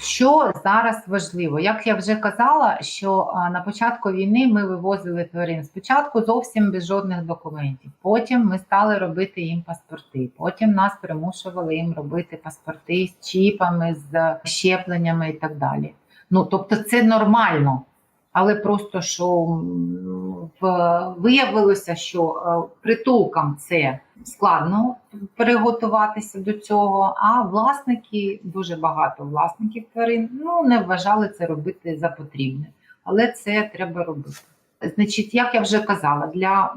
Що зараз важливо, як я вже казала, що на початку війни ми вивозили тварин спочатку зовсім без жодних документів. Потім ми стали робити їм паспорти. Потім нас примушували їм робити паспорти з чіпами, з щепленнями і так далі. Ну тобто, це нормально. Але просто що в- виявилося, що е, притулкам це складно переготуватися до цього. А власники, дуже багато власників тварин, ну не вважали це робити за потрібне, але це треба робити. Значить, як я вже казала, для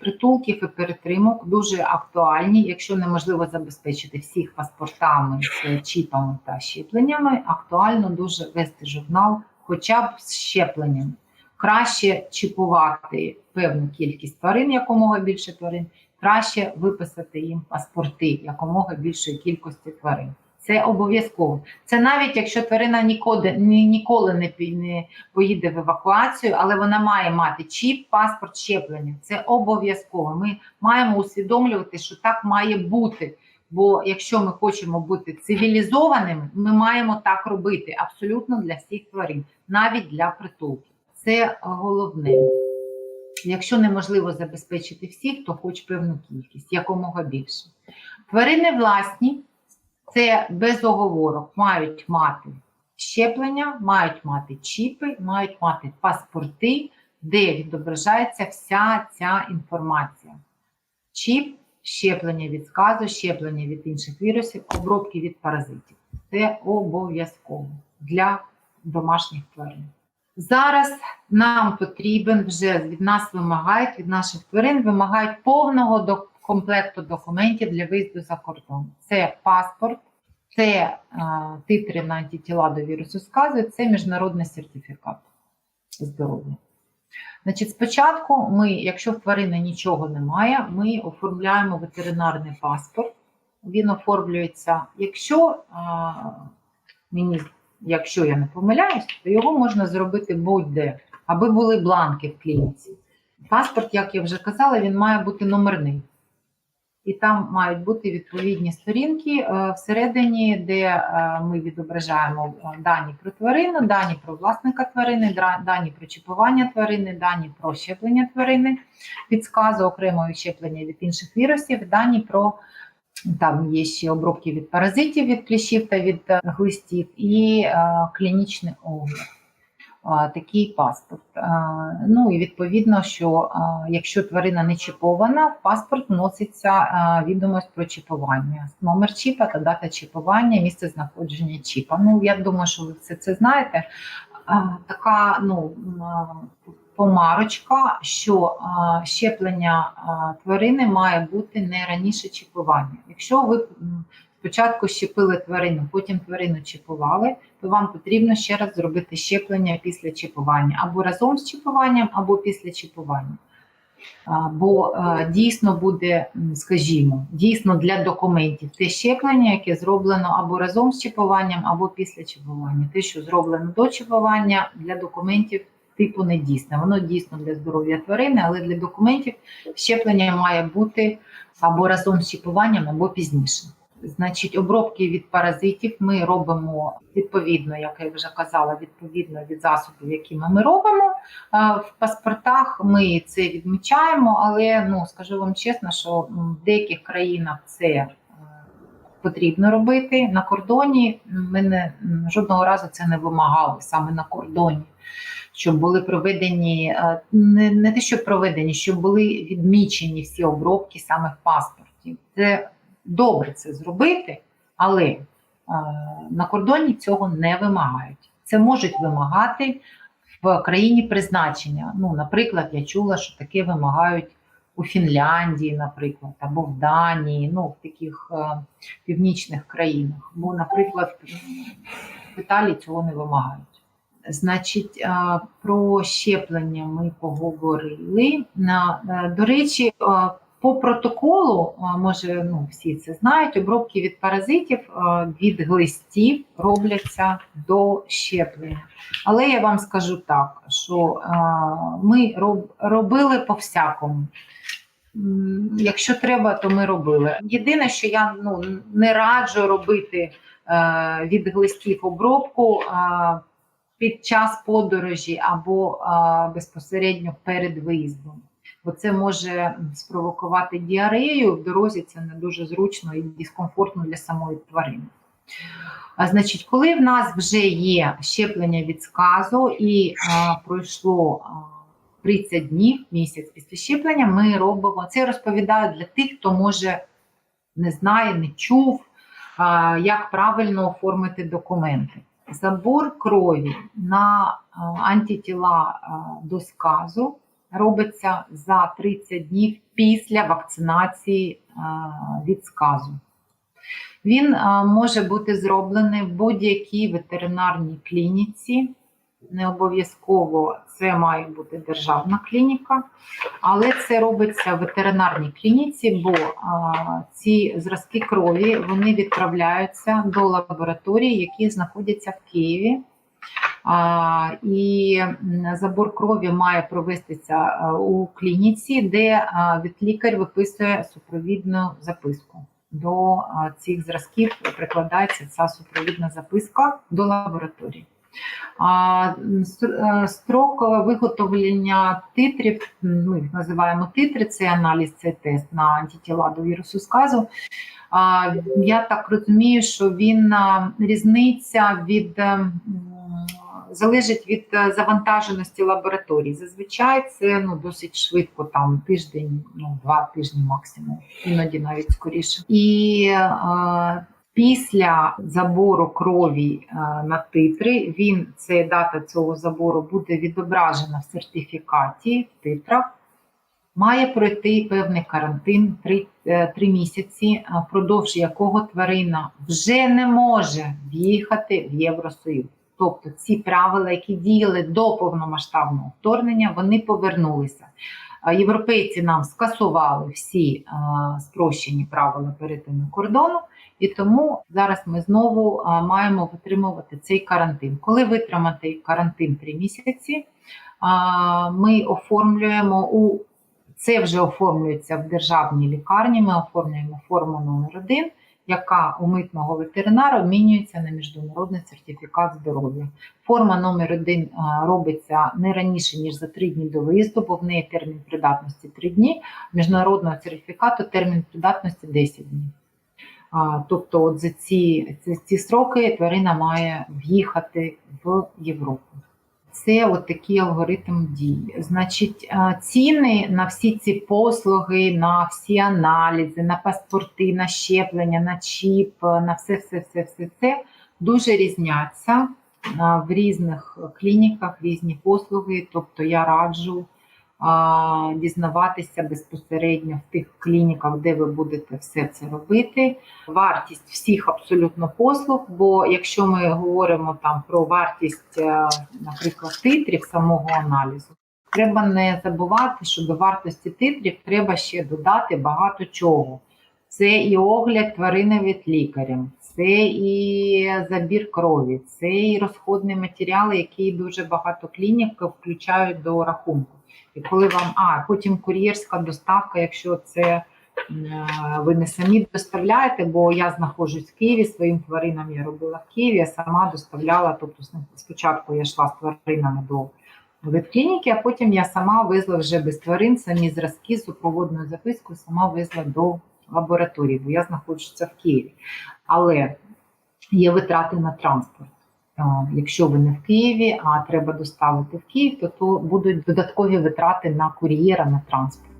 притулків і перетримок дуже актуальні, якщо неможливо забезпечити всіх паспортами чіпами та щепленнями, актуально дуже вести журнал, хоча б з щепленнями. Краще чіпувати певну кількість тварин, якомога більше тварин, краще виписати їм паспорти якомога більшої кількості тварин. Це обов'язково. Це навіть якщо тварина ніколи, ні, ніколи не поїде в евакуацію, але вона має мати чіп, паспорт, щеплення. Це обов'язково. Ми маємо усвідомлювати, що так має бути. Бо якщо ми хочемо бути цивілізованими, ми маємо так робити абсолютно для всіх тварин, навіть для притулків. Це головне. Якщо неможливо забезпечити всіх, то хоч певну кількість, якомога більше. Тварини власні це без оговорок мають мати щеплення, мають мати чіпи, мають мати паспорти, де відображається вся ця інформація. Чіп, щеплення від сказу, щеплення від інших вірусів, обробки від паразитів. Це обов'язково для домашніх тварин. Зараз нам потрібен вже від нас вимагають, від наших тварин вимагають повного комплекту документів для виїзду за кордон. Це паспорт, це е, титри на антитіла до вірусу сказу, це міжнародний сертифікат здоров'я. Значить, спочатку ми, якщо в тварини нічого немає, ми оформляємо ветеринарний паспорт. Він оформлюється, якщо а, мені, якщо я не помиляюсь, то його можна зробити будь-де, аби були бланки в клініці. Паспорт, як я вже казала, він має бути номерний. І там мають бути відповідні сторінки е, всередині, де е, ми відображаємо е, дані про тварину, дані про власника тварини, дані про чіпування тварини, дані про щеплення тварини, підсказу окремої щеплення від інших вірусів, дані про там є ще обробки від паразитів, від кліщів та від е, глистів, і е, клінічний огляд. Такий паспорт. Ну і відповідно, що якщо тварина не чіпована, в паспорт вноситься а, відомість про чіпування, номер чіпа та дата чіпування, місце знаходження чіпа. Ну я думаю, що ви все це знаєте. Така ну помарочка, що щеплення тварини має бути не раніше чіпування. Якщо ви спочатку щепили тварину, потім тварину чіпували, то вам потрібно ще раз зробити щеплення після чіпування або разом з чіпуванням, або після чіпування. Бо дійсно буде, скажімо, дійсно для документів те щеплення, яке зроблено або разом з чіпуванням, або після чіпування. Те, що зроблено до чіпування, для документів типу не дійсне. Воно дійсно для здоров'я тварини, але для документів щеплення має бути або разом з чіпуванням, або пізніше. Значить, обробки від паразитів ми робимо відповідно, як я вже казала, відповідно від засобів, які ми робимо. В паспортах ми це відмічаємо, але ну скажу вам чесно, що в деяких країнах це е, потрібно робити. На кордоні ми не, жодного разу це не вимагали саме на кордоні. Щоб були проведені е, не, не те, що проведені, щоб були відмічені всі обробки саме в паспорті. Це добре це зробити, але е, на кордоні цього не вимагають. Це можуть вимагати в країні призначення. Ну, наприклад, я чула, що таке вимагають у Фінляндії, наприклад, або в Данії, ну в таких е, північних країнах. Бо, наприклад, в Італії цього не вимагають. Значить, про щеплення ми поговорили. Е, До речі, е, по протоколу, е, може, ну всі це знають, обробки від паразитів від глистів робляться до щеплення. Але я вам скажу так, що ми робили по-всякому. Якщо треба, то ми робили. Єдине, що я ну, не раджу робити від глистів обробку під час подорожі або е, безпосередньо перед виїздом. Бо це може спровокувати діарею в дорозі, це не дуже зручно і дискомфортно для самої тварини. А, значить, коли в нас вже є щеплення від сказу і а, пройшло а, 30 днів, місяць після щеплення, ми робимо це. Розповідаю для тих, хто може не знає, не чув, як правильно оформити документи. Забор крові на а, антитіла до сказу робиться за 30 днів після вакцинації від сказу. Він може бути зроблений в будь-якій ветеринарній клініці. Не обов'язково це має бути державна клініка, але це робиться в ветеринарній клініці, бо а, ці зразки крові вони відправляються до лабораторій, які знаходяться в Києві. А, і забор крові має провестися у клініці, де від лікар виписує супровідну записку. До цих зразків прикладається ця супровідна записка до лабораторії. Е, Строк виготовлення титрів, ми їх називаємо титри, це аналіз, це тест на антитіла до вірусу сказу. Я так розумію, що він різниця від е, залежить від е, завантаженості лабораторій. Зазвичай це ну, досить швидко, там тиждень, ну, два тижні максимум, іноді навіть скоріше. І після забору крові е, на титри, він це дата цього забору буде відображена в сертифікаті в титрах. Має пройти певний карантин 3, 3 місяці, е, впродовж якого тварина вже не може в'їхати в Євросоюз. Тобто ці правила, які діяли до повномасштабного вторгнення, вони повернулися. Е, Європейці нам скасували всі е, спрощені правила перетину кордону, і тому зараз ми знову е, маємо витримувати цей карантин. Коли витримати карантин 3 місяці, ми оформлюємо у це вже оформлюється в державній лікарні. Ми оформлюємо форму номер 1 яка у митного ветеринара обмінюється на міжнародний сертифікат здоров'я. Форма номер 1 робиться не раніше, ніж за 3 дні до виїзду, бо в неї термін придатності 3 дні, міжнародного сертифікату термін придатності 10 днів. Тобто, от за ці, ці, ці строки тварина має в'їхати в Європу. Це от такий алгоритм дій. Значить, ціни на всі ці послуги, на всі аналізи, на паспорти, на щеплення, на чіп, на все, все, все, все це дуже різняться в різних клініках, різні послуги. Тобто я раджу дізнаватися безпосередньо в тих клініках, де ви будете все це робити. Вартість всіх абсолютно послуг. Бо якщо ми говоримо там про вартість, е, наприклад, титрів самого аналізу, треба не забувати, що до вартості титрів треба ще додати багато чого. Це і огляд тварини від лікарем, це і забір крові, це і розходні матеріали, які дуже багато клінік включають до рахунку. І коли вам, а потім кур'єрська доставка, якщо це е, ви не самі доставляєте, бо я знаходжусь в Києві своїм тваринам я робила в Києві, я сама доставляла. Тобто спочатку я йшла з тваринами до ветклініки, а потім я сама везла вже без тварин самі зразки з супроводною запискою, сама везла до лабораторії, бо я знаходжуся в Києві. Але є витрати на транспорт. Якщо ви не в Києві, а треба доставити в Київ, то, то будуть додаткові витрати на кур'єра на транспорт.